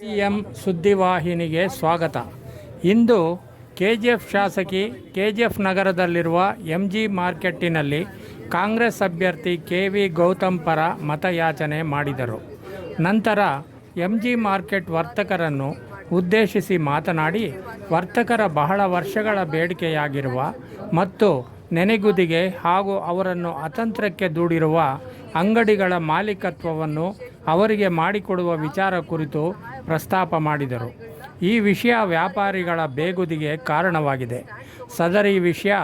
M ಸುದ್ದಿವಾಹಿನಿಗೆ ಸ್ವಾಗತ. ಇಂದು ಕೆ ಜಿ ಎಫ್ ಶಾಸಕಿ ಕೆ ಜಿ ಎಫ್ ನಗರದಲ್ಲಿರುವ ಎಂ ಜಿ ಮಾರ್ಕೆಟ್ಟಿನಲ್ಲಿ ಕಾಂಗ್ರೆಸ್ ಅಭ್ಯರ್ಥಿ ಕೆ ವಿ ಗೌತಮ್ ಪರ ಮತಯಾಚನೆ ಮಾಡಿದರು. ನಂತರ ಎಂ ಜಿ ಮಾರ್ಕೆಟ್ ವರ್ತಕರನ್ನು ಉದ್ದೇಶಿಸಿ ಮಾತನಾಡಿ, ವರ್ತಕರ ಬಹಳ ವರ್ಷಗಳ ಬೇಡಿಕೆಯಾಗಿರುವ ಮತ್ತು ನೆನೆಗುದಿಗೆ ಹಾಗೂ ಅವರನ್ನು ಅತಂತ್ರಕ್ಕೆ ದೂಡಿರುವ ಅಂಗಡಿಗಳ ಮಾಲೀಕತ್ವವನ್ನು ಅವರಿಗೆ ಮಾಡಿಕೊಡುವ ವಿಚಾರ ಕುರಿತು ಪ್ರಸ್ತಾಪ ಮಾಡಿದರು. ಈ ವಿಷಯ ವ್ಯಾಪಾರಿಗಳ ಬೇಗುದಿಗೆ ಕಾರಣವಾಗಿದೆ. ಸದರಿ ವಿಷಯ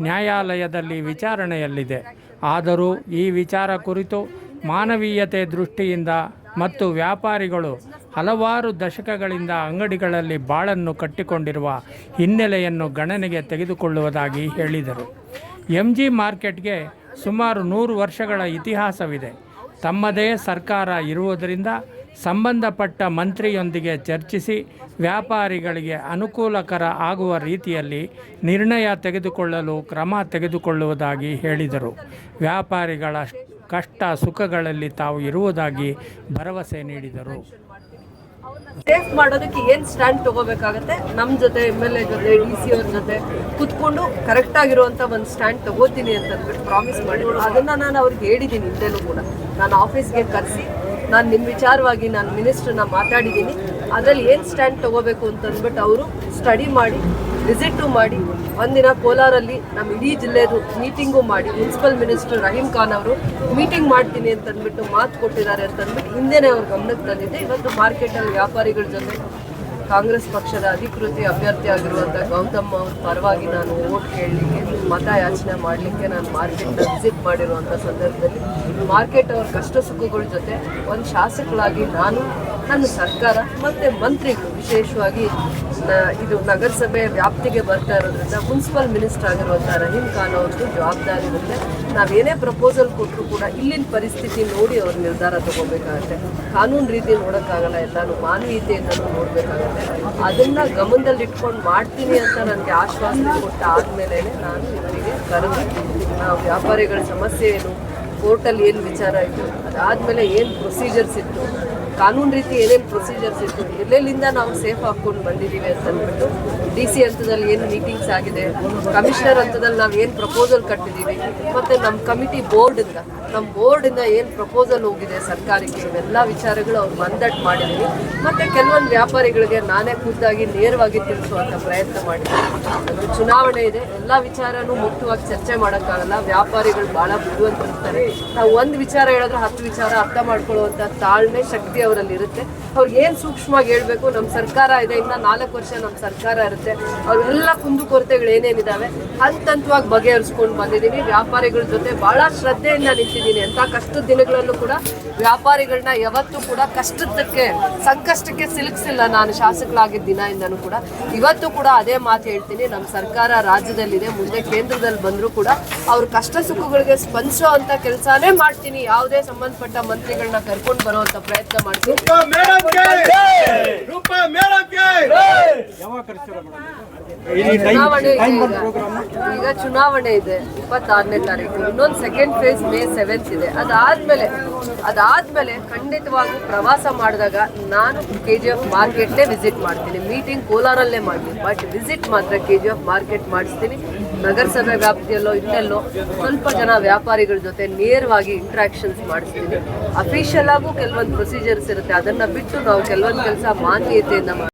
ನ್ಯಾಯಾಲಯದಲ್ಲಿ ವಿಚಾರಣೆಯಲ್ಲಿದೆ. ಆದರೂ ಈ ವಿಚಾರ ಕುರಿತು ಮಾನವೀಯತೆ ದೃಷ್ಟಿಯಿಂದ ಮತ್ತು ವ್ಯಾಪಾರಿಗಳು ಹಲವಾರು ದಶಕಗಳಿಂದ ಅಂಗಡಿಗಳಲ್ಲಿ ಬಾಳನ್ನು ಕಟ್ಟಿಕೊಂಡಿರುವ ಹಿನ್ನೆಲೆಯನ್ನು ಗಣನೆಗೆ ತೆಗೆದುಕೊಳ್ಳುವುದಾಗಿ ಹೇಳಿದರು. ಎಂ ಜಿ ಮಾರ್ಕೆಟ್ಗೆ ಸುಮಾರು ನೂರು ವರ್ಷಗಳ ಇತಿಹಾಸವಿದೆ. ತಮ್ಮದೇ ಸರ್ಕಾರ ಇರುವುದರಿಂದ ಸಂಬಂಧಪಟ್ಟ ಮಂತ್ರಿಯೊಂದಿಗೆ ಚರ್ಚಿಸಿ ವ್ಯಾಪಾರಿಗಳಿಗೆ ಅನುಕೂಲಕರ ಆಗುವ ರೀತಿಯಲ್ಲಿ ನಿರ್ಣಯ ತೆಗೆದುಕೊಳ್ಳಲು ಕ್ರಮ ತೆಗೆದುಕೊಳ್ಳುವುದಾಗಿ ಹೇಳಿದರು. ವ್ಯಾಪಾರಿಗಳ ಕಷ್ಟ ಸುಖಗಳಲ್ಲಿ ತಾವು ಇರುವುದಾಗಿ ಭರವಸೆ ನೀಡಿದರು. ಸೇಫ್ ಮಾಡೋದಕ್ಕೆ ಏನ್ ಸ್ಟ್ಯಾಂಡ್ ತಗೋಬೇಕಾಗತ್ತೆ? ನಮ್ ಜೊತೆ ಎಂ ಎಲ್ ಎ ಜೊತೆ ಡಿ ಸಿ ಅವ್ರ ಜೊತೆ ಕುತ್ಕೊಂಡು ಕರೆಕ್ಟ್ ಆಗಿರುವಂತ ಒಂದು ಸ್ಟ್ಯಾಂಡ್ ತಗೋತೀನಿ ಅಂತ ಅಂದ್ಬಿಟ್ಟು ಪ್ರಾಮಿಸ್ ಮಾಡಿದ್ರು. ಅದನ್ನ ನಾನು ಅವ್ರಿಗೆ ಹೇಳಿದ್ದೀನಿ ಹಿಂದೆನೂ ಕೂಡ. ನಾನು ಆಫೀಸ್ಗೆ ಕರೆಸಿ, ನಾನು ನಿಮ್ಮ ವಿಚಾರವಾಗಿ ನಾನು ಮಿನಿಸ್ಟ್ರನ್ನ ಮಾತಾಡಿದ್ದೀನಿ ಅದರಲ್ಲಿ ಏನು ಸ್ಟ್ಯಾಂಡ್ ತಗೋಬೇಕು ಅಂತ ಅಂದ್ಬಿಟ್ಟು ಅವರು ಸ್ಟಡಿ ಮಾಡಿ ವಿಸಿಟು ಮಾಡಿ ಒಂದಿನ ಕೋಲಾರಲ್ಲಿ ನಮ್ಮ ಇಡೀ ಜಿಲ್ಲೆದು ಮೀಟಿಂಗು ಮಾಡಿ ಮುನ್ಸಿಪಲ್ ಮಿನಿಸ್ಟರ್ ರಹೀಂ ಖಾನ್ ಅವರು ಮೀಟಿಂಗ್ ಮಾಡ್ತೀನಿ ಅಂತ ಅಂದ್ಬಿಟ್ಟು ಮಾತು ಕೊಟ್ಟಿದ್ದಾರೆ ಅಂತ ಅಂದ್ಬಿಟ್ಟು ಹಿಂದೆನೇ ಅವ್ರ ಗಮನಕ್ಕೆ ತಂದಿದ್ದೆ. ಇವತ್ತು ಮಾರ್ಕೆಟಲ್ಲಿ ವ್ಯಾಪಾರಿಗಳ ಜೊತೆ ಕಾಂಗ್ರೆಸ್ ಪಕ್ಷದ ಅಧಿಕೃತ ಅಭ್ಯರ್ಥಿ ಆಗಿರುವಂಥ ಗೌತಮ್ ಅವ್ರ ಪರವಾಗಿ ನಾನು ಓಟ್ ಕೇಳಲಿಕ್ಕೆ, ಮತ ಯಾಚನೆ ಮಾಡಲಿಕ್ಕೆ ನಾನು ಮಾರ್ಕೆಟ್ನ ವಿಸಿಟ್ ಮಾಡಿರುವಂಥ ಸಂದರ್ಭದಲ್ಲಿ ಮಾರ್ಕೆಟ್ ಅವ್ರ ಕಷ್ಟ ಸುಖಗಳ ಜೊತೆ ಒಂದು ಶಾಸಕಳಾಗಿ ನಾನು ನನ್ನ ಸರ್ಕಾರ ಮತ್ತು ಮಂತ್ರಿಗಳು ವಿಶೇಷವಾಗಿ ಇದು ನಗರಸಭೆ ವ್ಯಾಪ್ತಿಗೆ ಬರ್ತಾ ಇರೋದ್ರಿಂದ ಮುನ್ಸಿಪಲ್ ಮಿನಿಸ್ಟರ್ ಆಗಿರುವಂಥ ರಹೀಂ ಖಾನ್ ಅವ್ರದ್ದು ಜವಾಬ್ದಾರಿ ಇರುತ್ತೆ. ನಾವೇನೇ ಪ್ರಪೋಸಲ್ ಕೊಟ್ಟರು ಕೂಡ ಇಲ್ಲಿನ ಪರಿಸ್ಥಿತಿ ನೋಡಿ ಅವ್ರ ನಿರ್ಧಾರ ತಗೋಬೇಕಾಗತ್ತೆ. ಕಾನೂನು ರೀತಿ ನೋಡೋಕ್ಕಾಗಲ್ಲ, ಎಲ್ಲಾನು ಮಾನವೀಯತೆಯಿಂದನೂ ನೋಡಬೇಕಾಗತ್ತೆ. ಅದನ್ನು ಗಮನದಲ್ಲಿ ಇಟ್ಕೊಂಡು ಮಾಡ್ತೀನಿ ಅಂತ ನನಗೆ ಆಶ್ವಾಸನೆ ಕೊಟ್ಟ ಆದಮೇಲೆ ನಾನು ಇವರಿಗೆ ಕರೆದು ವ್ಯಾಪಾರಿಗಳ ಸಮಸ್ಯೆ ಏನು ಕೋರ್ಟಲ್ಲಿ ಏನು ವಿಚಾರ ಇತ್ತು ಅದಾದಮೇಲೆ ಏನು ಪ್ರೊಸೀಜರ್ಸ್ ಇತ್ತು, ಕಾನೂನು ರೀತಿ ಏನೇನು ಪ್ರೊಸೀಜರ್ಸ್ ಇತ್ತು, ಎಲ್ಲೆಲ್ಲಿಂದ ನಾವು ಸೇಫ್ ಹಾಕ್ಕೊಂಡು ಬಂದಿದ್ದೀವಿ ಅಂತ ಅಂದ್ಬಿಟ್ಟು ಡಿ ಸಿ ಹಂತದಲ್ಲಿ ಏನು ಮೀಟಿಂಗ್ಸ್ ಆಗಿದೆ? ಕಮಿಷನರ್ ಹಂತದಲ್ಲಿ ನಾವು ಏನು ಪ್ರಪೋಸಲ್ ಕಟ್ಟಿದ್ದೀವಿ ಮತ್ತು ನಮ್ಮ ಕಮಿಟಿ ಬೋರ್ಡಿಂದ ನಮ್ಮ ಬೋರ್ಡಿಂದ ಏನು ಪ್ರಪೋಸಲ್ ಹೋಗಿದೆ ಸರ್ಕಾರಕ್ಕೆ? ಇವೆಲ್ಲ ವಿಚಾರಗಳು ಅವ್ರು ಮಂದಟ್ ಮಾಡಿದ್ದೀವಿ ಮತ್ತು ಕೆಲವೊಂದು ವ್ಯಾಪಾರಿಗಳಿಗೆ ನಾನೇ ಖುದ್ದಾಗಿ ನೇರವಾಗಿ ತಿಳಿಸುವಂಥ ಪ್ರಯತ್ನ ಮಾಡಿದ್ದೀನಿ ಚುನಾವಣೆ ಇದೆ. ಎಲ್ಲ ವಿಚಾರನೂ ಮುಕ್ತವಾಗಿ ಚರ್ಚೆ ಮಾಡೋಕ್ಕಾಗಲ್ಲ. ವ್ಯಾಪಾರಿಗಳು ಭಾಳ ಬುದ್ಧಿವಂತರಿರ್ತಾರೆ ನಾವು ಒಂದು ವಿಚಾರ ಹೇಳಿದ್ರೆ ಹತ್ತು ವಿಚಾರ ಅರ್ಥ ಮಾಡ್ಕೊಳ್ಳುವಂಥ ತಾಳ್ಮೆ, ಶಕ್ತಿ ಅವರಲ್ಲಿ ಇರುತ್ತೆ. ಅವ್ರಿಗೆ ಏನು ಸೂಕ್ಷ್ಮವಾಗಿ ಹೇಳಬೇಕು? ನಮ್ಮ ಸರ್ಕಾರ ಇದೆ. ಇನ್ನು ನಾಲ್ಕು ವರ್ಷ ನಮ್ಮ ಸರ್ಕಾರ ಇರುತ್ತೆ. ಅವೆಲ್ಲ ಕುಂದುಕೊರತೆಗಳು ಏನೇನಿದಾವೆ ಹಂತ ಹಂತವಾಗಿ ಬಗೆಹರಿಸ್ಕೊಂಡು ಬಂದಿದ್ದೀನಿ. ವ್ಯಾಪಾರಿಗಳ ಜೊತೆ ಭಾಳ ಶ್ರದ್ಧೆಯಿಂದ ನಿಂತಿದ್ದೀನಿ. ಅಂತ ಕಷ್ಟದ ದಿನಗಳಲ್ಲೂ ಕೂಡ ವ್ಯಾಪಾರಿಗಳನ್ನ ಯಾವತ್ತೂ ಕೂಡ ಕಷ್ಟಕ್ಕೆ, ಸಂಕಷ್ಟಕ್ಕೆ ಸಿಲುಕಿಸಿಲ್ಲ ನಾನು. ಶಾಸಕಳಾಗಿದ್ದ ದಿನದಿಂದನೂ ಕೂಡ. ಇವತ್ತು ಕೂಡ ಅದೇ ಮಾತು ಹೇಳ್ತೀನಿ. ನಮ್ಮ ಸರ್ಕಾರ ರಾಜ್ಯದಲ್ಲಿದೆ, ಮುಂದೆ ಕೇಂದ್ರದಲ್ಲಿ ಬಂದರೂ ಕೂಡ ಅವ್ರ ಕಷ್ಟ ಸುಖಗಳಿಗೆ ಸ್ಪಂದಿಸೋ ಅಂತ ಕೆಲಸನೇ ಮಾಡ್ತೀನಿ. ಯಾವುದೇ ಸಂಬಂಧಪಟ್ಟ ಮಂತ್ರಿಗಳನ್ನ ಕರ್ಕೊಂಡು ಬರುವಂತ ಪ್ರಯತ್ನ ಮಾಡ್ತೀನಿ. ಚುನಾವಣೆ ಈಗ. ಚುನಾವಣೆ ಇದೆ ಇಪ್ಪತ್ತಾರನೇ ತಾರೀಕು. ಇನ್ನೊಂದು ಸೆಕೆಂಡ್ ಫೇಸ್ ಮೇ ಸೆವೆಂತ್ ಇದೆ. ಅದಾದ್ಮೇಲೆ ಅದಾದ್ಮೇಲೆ ಖಂಡಿತವಾಗೂ ಪ್ರವಾಸ ಮಾಡಿದಾಗ ನಾನು ಕೆ ಜಿ ಎಫ್ ಮಾರ್ಕೆಟ್ನೇ ವಿಸಿಟ್ ಮಾಡ್ತೀನಿ. ಮೀಟಿಂಗ್ ಕೋಲಾರಲ್ಲೇ ಮಾಡ್ತೀನಿ. ಬಟ್ ವಿಸಿಟ್ ಮಾತ್ರ ಕೆ ಜಿ ಎಫ್ ಮಾರ್ಕೆಟ್ ಮಾಡಿಸ್ತೀನಿ. ನಗರಸಭೆ ವ್ಯಾಪ್ತಿಯಲ್ಲೋ ಇನ್ನೆಲ್ಲೋ ಸ್ವಲ್ಪ ಜನ ವ್ಯಾಪಾರಿಗಳ ಜೊತೆ ನೇರವಾಗಿ ಇಂಟ್ರಾಕ್ಷನ್ಸ್ ಮಾಡಿಸ್ತೀನಿ. ಅಫಿಷಿಯಲ್ ಆಗೂ ಕೆಲವೊಂದು ಪ್ರೊಸೀಜರ್ಸ್ ಇರುತ್ತೆ. ಅದನ್ನ ಬಿಟ್ಟು ನಾವು ಕೆಲವೊಂದು ಕೆಲಸ ಮಾನ್ಯತೆಯಿಂದ